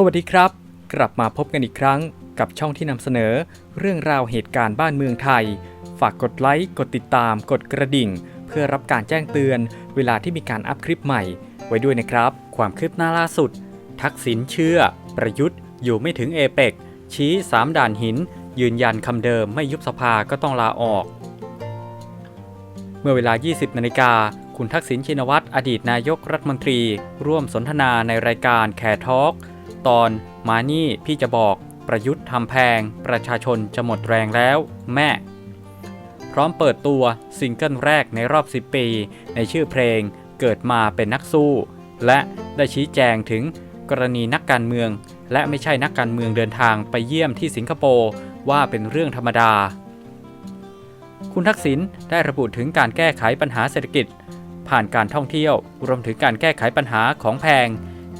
สวัสดีครับ กลับมาพบกันอีกครั้งกับช่องที่นำเสนอ เรื่องราวเหตุการณ์บ้านเมืองไทย ฝากกดไลค์กดติดตาม กดกระดิ่ง เพื่อรับการแจ้งเตือน เวลาที่มีการอัพคลิปใหม่ ไว้ด้วยนะครับ ความคืบหน้าล่าสุด ทักษิณเชื่อ ประยุทธ์อยู่ไม่ถึงเอเปกชี้ 3 ด่านหิน ยืนยันคำเดิมไม่ยุบสภาก็ต้องลาออก เมื่อเวลา 20 นาฬิกาคุณทักษิณชินวัตรอดีตนายกรัฐมนตรี ร่วมสนทนาในรายการแคร์ทอล์ก ตอน มานี่พี่จะบอกประยุทธ์ทำแพง ประชาชนจะหมดแรงแล้ว แม่ พร้อมเปิดตัวซิงเกิลแรกในรอบ 10 ปี ในชื่อเพลงเกิดมาเป็นนักสู้ และได้ชี้แจงถึงกรณีนักการเมือง และไม่ใช่นักการเมืองเดินทางไปเยี่ยมที่สิงคโปร์ว่าเป็นเรื่องธรรมดา คุณทักษิณได้ระบุถึงการแก้ไขปัญหาเศรษฐกิจ ผ่านการท่องเที่ยว รวมถึงการแก้ไขปัญหาของแพง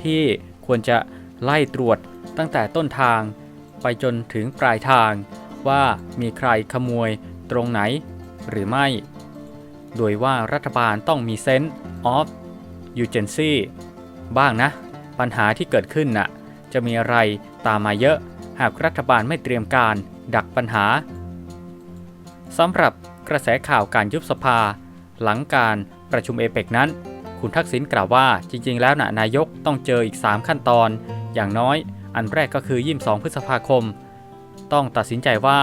ที่ควรจะ ไล่ตรวจตั้งแต่ต้นทาง ไปจนถึงปลายทางว่ามีใครขโมยตรงไหนหรือไม่ โดยว่ารัฐบาลต้องมีเซนส์ออฟยูเจนซี่บ้างนะ ปัญหาที่เกิดขึ้นน่ะ จะมีอะไรตามมาเยอะ หากรัฐบาลไม่เตรียมการดักปัญหาสำหรับกระแสข่าวการยุบสภา หลังการประชุมเอเปกนั้น คุณทักษิณกล่าวว่าจริง ๆ แล้วนะนายกต้องเจออีก 3 ขั้นตอน อย่างน้อย อันแรกก็คือ 22 พฤษภาคม ต้องตัดสินใจว่า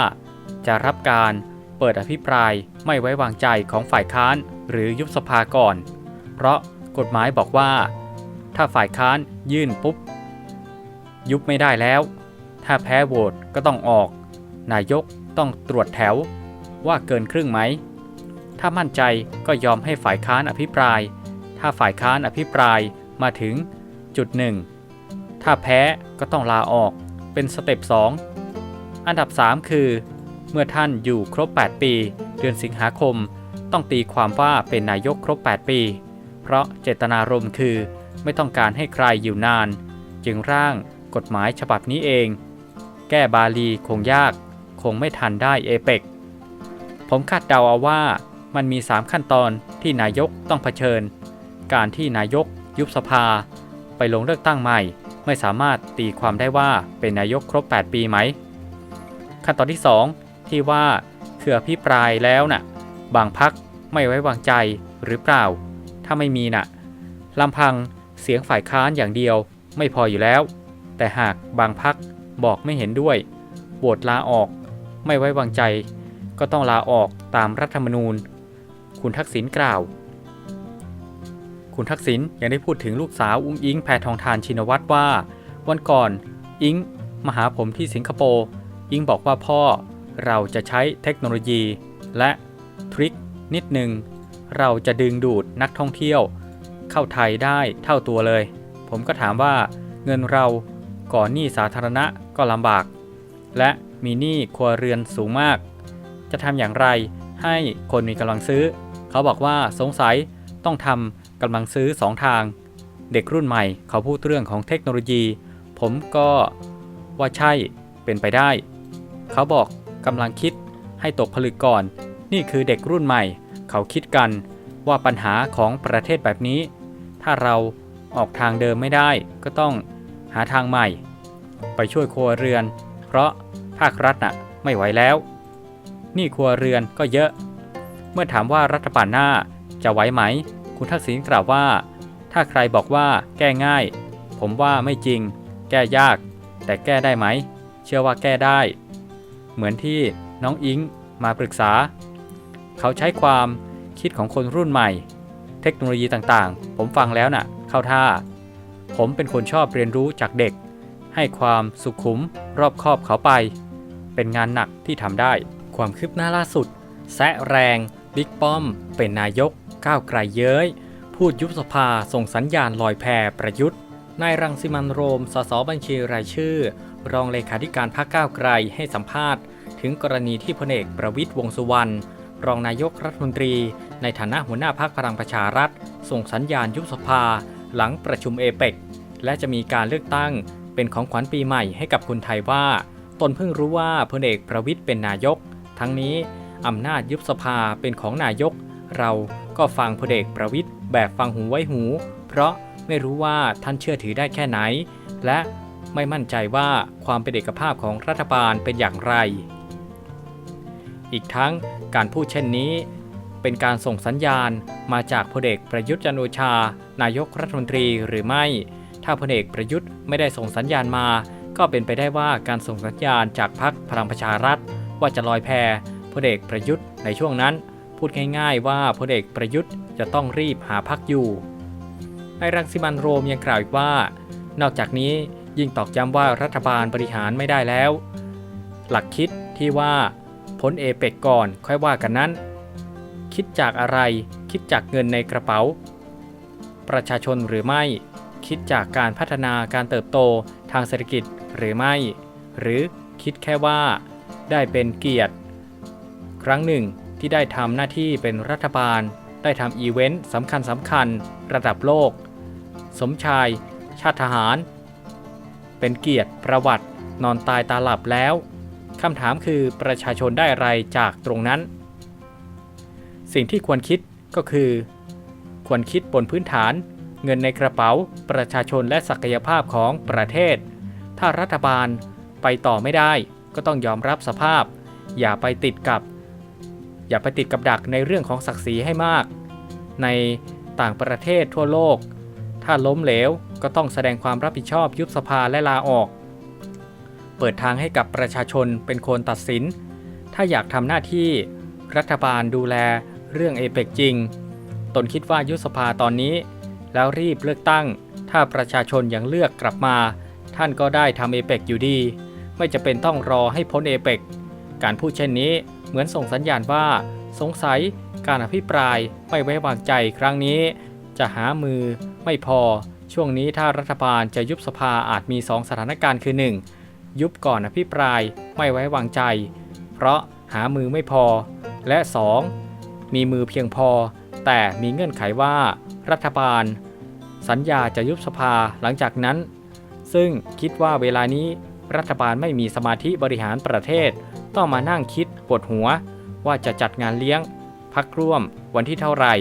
จะรับการเปิดอภิปรายไม่ไว้วางใจของฝ่ายค้านหรือยุบสภาก่อน เพราะกฎหมายบอกว่า ถ้าฝ่ายค้านยื่นปุ๊บ ยุบไม่ได้แล้ว ถ้าแพ้โหวตก็ต้องออก นายกต้องตรวจแถว ว่าเกินครึ่งไหม ถ้ามั่นใจก็ยอมให้ฝ่ายค้านอภิปราย ถ้าฝ่ายค้านอภิปรายมาถึงจุดหนึ่ง ถ้าแพ้ก็ต้องลาออกเป็นสเต็ป 2 อันดับ 3 คือ เมื่อท่านอยู่ครบ 8 ปี เดือนสิงหาคม ต้องตีความว่าเป็นนายกครบ 8 ปี เพราะเจตนารมณ์คือไม่ต้องการให้ใครอยู่นาน จึงร่างกฎหมายฉบับนี้เอง แก้บาลีคงยาก คงไม่ทันได้เอเปกผมคาดเดาเอาว่ามันมี 3 ขั้นตอนที่นายกต้องเผชิญ การที่นายกยุบสภา ไปลงเลือกตั้งใหม่ ไม่สามารถตีความได้ว่าเป็นนายกครบ 8 ปีไหม ขั้นตอนที่ 2 ที่ว่าคืออภิปรายแล้วน่ะ บางพักไม่ไว้วางใจหรือเปล่า ถ้าไม่มีน่ะลำพังเสียงฝ่ายค้านอย่างเดียวไม่พออยู่แล้ว แต่หากบางพักบอกไม่เห็นด้วยโหวตลาออกไม่ไว้วางใจ ก็ต้องลาออกตามรัฐธรรมนูญ คุณทักษิณกล่าว คุณทักษิณยังได้พูดถึงลูกสาวอุ้งอิงแพทองทานชินวัตรว่า วันก่อนอิงมาหาผมที่สิงคโปร์อิงบอกว่าพ่อเราจะใช้เทคโนโลยี และทริคนิดหนึ่งเราจะดึงดูดนักท่องเที่ยว เข้าไทยได้เท่าตัวเลย ผมก็ถามว่าเงินเราก่อนหนี้สาธารณะก็ลำบาก และมีหนี้ครัวเรือนสูงมาก จะทำอย่างไรให้คนมีกำลังซื้อ เขาบอกว่าสงสัยต้องทำ กำลังซื้อสองทาง เด็กรุ่นใหม่เขาพูดเรื่องของเทคโนโลยี ผมก็ว่าใช่เป็นไปได้ เขาบอกกำลังคิดให้ตกผลึกก่อน นี่คือเด็กรุ่นใหม่ เขาคิดกันว่าปัญหาของประเทศแบบนี้ ถ้าเราออกทางเดิมไม่ได้ก็ต้องหาทางใหม่ ไปช่วยครัวเรือน เพราะภาครัฐน่ะไม่ไหวแล้ว นี่ครัวเรือนก็เยอะ เมื่อถามว่ารัฐบาลหน้าจะไหวไหม คุณทักษิณกล่าวว่า ถ้าใครบอกว่าแก้ง่าย ผมว่าไม่จริง แก้ยาก แต่แก้ได้ไหม เชื่อว่าแก้ได้ เหมือนที่น้องอิงมาปรึกษา เขาใช้ความคิดของคนรุ่นใหม่ เทคโนโลยีต่างๆ ผมฟังแล้วน่ะ เข้าท่า ผมเป็นคนชอบเรียนรู้จากเด็ก ให้ความสุขุมรอบคอบเขาไป เป็นงานหนักที่ทำได้ ความคืบหน้าล่าสุด แซะแรง บิ๊กป้อม เป็นนายก ก้าวไกลเย้ย พูดยุบสภาส่งสัญญาณลอยแพประยุทธ์ นายรังสิมันโรม สสบัญชีรายชื่อ รองเลขาธิการพรรคก้าวไกลให้สัมภาษณ์ ถึงกรณีที่พลเอกประวิตยวงษ์สุวรรณรองนายกรัฐมนตรี ในฐานะหัวหน้าพักพลังประชารัฐ ส่งสัญญาณยุบสภา หลังประชุมเอเปกและจะมีการเลือกตั้ง เป็นของขวัญปีใหม่ให้กับคนไทยว่า ตนเพิ่งรู้ว่าพลเอกประวิตยเป็นนายก ทั้งนี้อำนาจยุบสภาเป็นของนายก เรา ก็ฟังพลเอกประวิตยแบบฟังหูไว้หู เพราะไม่รู้ว่าท่านเชื่อถือได้แค่ไหน และไม่มั่นใจว่าความเป็นเอกภาพของรัฐบาลเป็นอย่างไร อีกทั้งการพูดเช่นนี้ เป็นการส่งสัญญาณมาจากพลเอกประยุทธ์จันโอชา นายกรัฐมนตรีหรือไม่ ถ้าพลเอกประยุทธ์ไม่ได้ส่งสัญญาณมา ก็เป็นไปได้ว่าการส่งสัญญาณจากพรรคพลังประชารัฐ ว่าจะลอยแพพลเอกประยุทธ์ในช่วงนั้น พูดง่ายๆว่าพลเอกประยุทธ์จะต้องรีบหาพักอยู่นายรังสิมันโรมยังกล่าวอีกว่า นอกจากนี้ยิ่งตอกย้ำว่ารัฐบาลบริหารไม่ได้แล้ว หลักคิดที่ว่าพ้นเอเปกก่อนค่อยว่ากันนั้น คิดจากอะไรคิดจากเงินในกระเป๋า ประชาชนหรือไม่ คิดจากการพัฒนาการเติบโตทางเศรษฐกิจหรือไม่ หรือคิดแค่ว่า ได้เป็นเกียรติ ครั้งหนึ่ง ที่ได้ทำหน้าที่เป็นรัฐบาล ได้ทำอีเวนต์สำคัญสำคัญระดับโลก สมชาย ชาติทหาร เป็นเกียรติประวัติ นอนตายตาหลับแล้วคำถามคือประชาชนได้อะไรจากตรงนั้น สิ่งที่ควรคิดก็คือ ควรคิดบนพื้นฐาน เงินในกระเป๋าประชาชนและศักยภาพของประเทศ ถ้ารัฐบาลไปต่อไม่ได้ก็ต้องยอมรับสภาพ อย่าไปติดกับ อย่าไปติดกับดักในเรื่องของศักดิ์ศรีให้มาก ในต่างประเทศทั่วโลก ถ้าล้มเหลวก็ต้องแสดงความรับผิดชอบยุบสภาและลาออก เปิดทางให้กับประชาชนเป็นคนตัดสิน ถ้าอยากทำหน้าที่รัฐบาลดูแลเรื่องเอเปกจริง ตนคิดว่ายุบสภาตอนนี้ แล้วรีบเลือกตั้ง ถ้าประชาชนยังเลือกกลับมา ท่านก็ได้ทำเอเปกอยู่ดี ไม่จะเป็นต้องรอให้พ้นเอเปกการพูดเช่นนี้ เหมือนส่งสัญญาณว่า สงสัยการอภิปรายไม่ไว้วางใจครั้งนี้ จะหามือไม่พอ ช่วงนี้ถ้ารัฐบาลจะยุบสภาอาจมี 2 สถานการณ์คือ 1. ยุบก่อนอภิปรายไม่ไว้วางใจ เพราะหามือไม่พอ และ 2. มีมือเพียงพอ แต่มีเงื่อนไขว่า รัฐบาล สัญญาจะยุบสภาหลังจากนั้น ซึ่งคิดว่าเวลานี้รัฐบาลไม่มีสมาธิบริหารประเทศ ต้องมานั่งคิดปวดหัว ว่าจะจัดงานเลี้ยง พักร่วม วันที่เท่าไหร่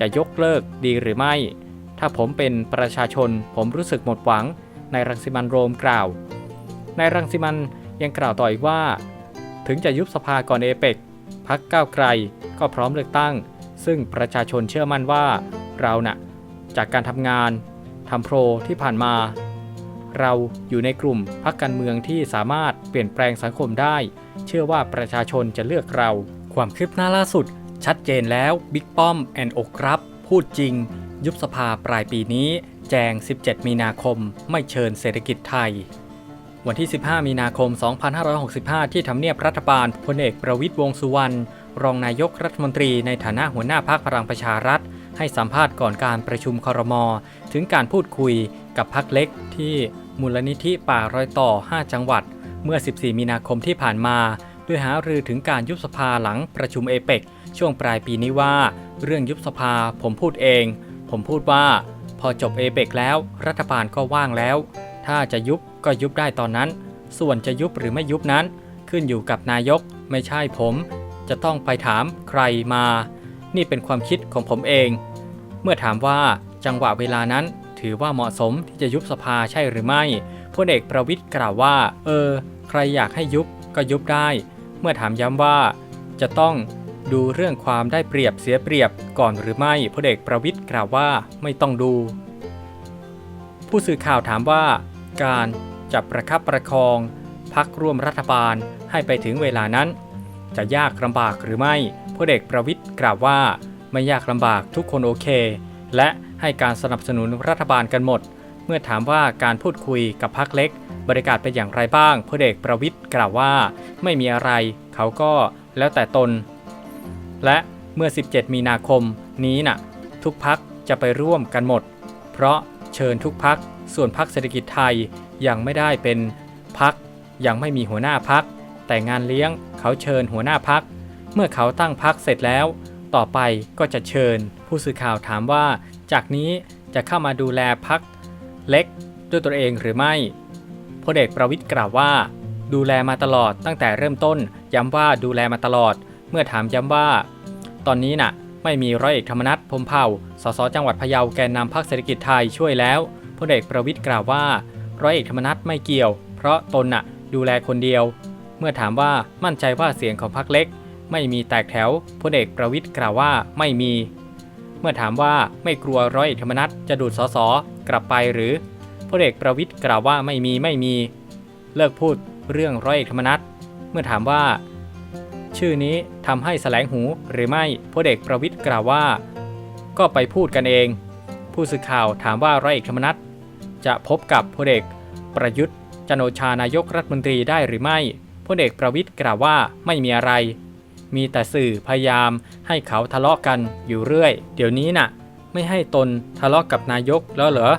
จะยกเลิกดีหรือไม่ ถ้าผมเป็นประชาชนผมรู้สึกหมดหวังในรังสิมันโรมกล่าวในรังสิมันยังกล่าวต่ออีกว่า ถึงจะยุบสภาก่อนเอเปกพักก้าวไกลก็พร้อมเลือกตั้ง ซึ่งประชาชนเชื่อมั่นว่าเราน่ะจากการทำงานทำโพรที่ผ่านมา เราอยู่ในกลุ่มพักการเมืองที่สามารถเปลี่ยนแปลงสังคมได้ เชื่อว่าประชาชนจะเลือกเรา ความคืบหน้าล่าสุด ชัดเจนแล้วบิ๊กป้อมแอนอกครับ พูดจริง ยุบสภาปลายปีนี้ แจง 17 มีนาคม ไม่เชิญเศรษฐกิจไทย วันที่ 15 มีนาคม 2565 ที่ทำเนียบรัฐบาลพลเอกประวิตยวงษ์สุวรรณรองนายกรัฐมนตรีในฐานะหัวหน้าพรรคพลังประชารัฐ ให้สัมภาษณ์ก่อนการประชุมคอรมอถึงการพูดคุยกับพรรคเล็กที่มูลนิธิป่ารอยต่อ 5 จังหวัด เมื่อ 14 มีนาคมที่ผ่านมา ด้วยหารือถึงการยุบสภาหลังประชุมเอเปกช่วงปลายปีนี้ว่า เรื่องยุบสภาผมพูดเอง ผมพูดว่า พอจบเอเปกแล้ว รัฐบาลก็ว่างแล้ว ถ้าจะยุบก็ยุบได้ตอนนั้น ส่วนจะยุบหรือไม่ยุบนั้น ขึ้นอยู่กับนายก ไม่ใช่ผม จะต้องไปถามใครมา นี่เป็นความคิดของผมเอง เมื่อถามว่าจังหวะเวลานั้น ถือว่าเหมาะสมที่จะยุบสภาใช่หรือไม่พลเอกประวิทย์กล่าวว่า เออ ใครอยากให้ยุบก็ยุบได้ เมื่อถามย้ำว่า จะต้องดูเรื่องความได้เปรียบเสียเปรียบก่อนหรือไม่พลเอกประวิทย์กล่าวว่าไม่ต้องดู ผู้สื่อข่าวถามว่า การจับประคับประคองพักร่วมรัฐบาลให้ไปถึงเวลานั้น จะยากลำบากหรือไม่พลเอกประวิทย์กล่าวว่า ไม่ยากลำบากทุกคนโอเค และ ให้การสนับสนุนรัฐบาลกันหมด เมื่อถามว่าการพูดคุยกับพักเล็ก บริการเป็นอย่างไรบ้างพลเอกประวิทย์กล่าวว่าไม่มีอะไร เขาก็แล้วแต่ตน และเมื่อ 17 มีนาคมนี้น่ะ ทุกพักจะไปร่วมกันหมด เพราะเชิญทุกพักส่วนพักเศรษฐกิจไทยยังไม่ได้เป็นพักยังไม่มีหัวหน้าพัก แต่งานเลี้ยงเขาเชิญหัวหน้าพัก เมื่อเขาตั้งพักเสร็จแล้ว ต่อไปก็จะเชิญ ผู้สื่อข่าวถามว่า จากนี้จะเข้ามาดูแลพักเล็กด้วยตัวเองหรือไม่พลเอกประวิทย์กล่าวว่า ดูแลมาตลอดตั้งแต่เริ่มต้น ย้ำว่าดูแลมาตลอด เมื่อถามย้ำว่า ตอนนี้น่ะ ไม่มีร้อยเอกธรรมนัฐพมเผ่าสสจังหวัดพะเยาแกนนำพรรคเศรษฐกิจไทยช่วยแล้วพลเอกประวิทย์กล่าวว่า ร้อยเอกธรรมนัฐไม่เกี่ยว เพราะตนน่ะ ดูแลคนเดียว เมื่อถามว่ามั่นใจว่าเสียงของพรรคเล็ก ไม่มีแตกแถวพลเอกประวิทย์กล่าวว่าไม่มี เมื่อถามว่าไม่กลัวร้อยเอกธรรมนัฐจะดูดสสกลับไปหรือพลเอกประวิทย์กล่าวว่าไม่มีไม่มี เลิกพูดเรื่องร้อยเอกธรรมนัฐเมื่อถามว่า ชื่อนี้ทำให้แสลงหูหรือไม่พลเอกประวิทย์กล่าวว่า ก็ไปพูดกันเอง ผู้สื่อข่าวถามว่าร้อยเอกธรรมนัฐจะพบกับพลเอกประยุทธ์จันโอชานายกรัฐมนตรีได้หรือไม่พลเอกประวิทย์กล่าวว่าไม่มีอะไร มีแต่สื่อพยายามให้เขาทะเลาะกันอยู่เรื่อย เดี๋ยวนี้น่ะ ไม่ให้ตนทะเลาะกับนายกแล้วเหรอ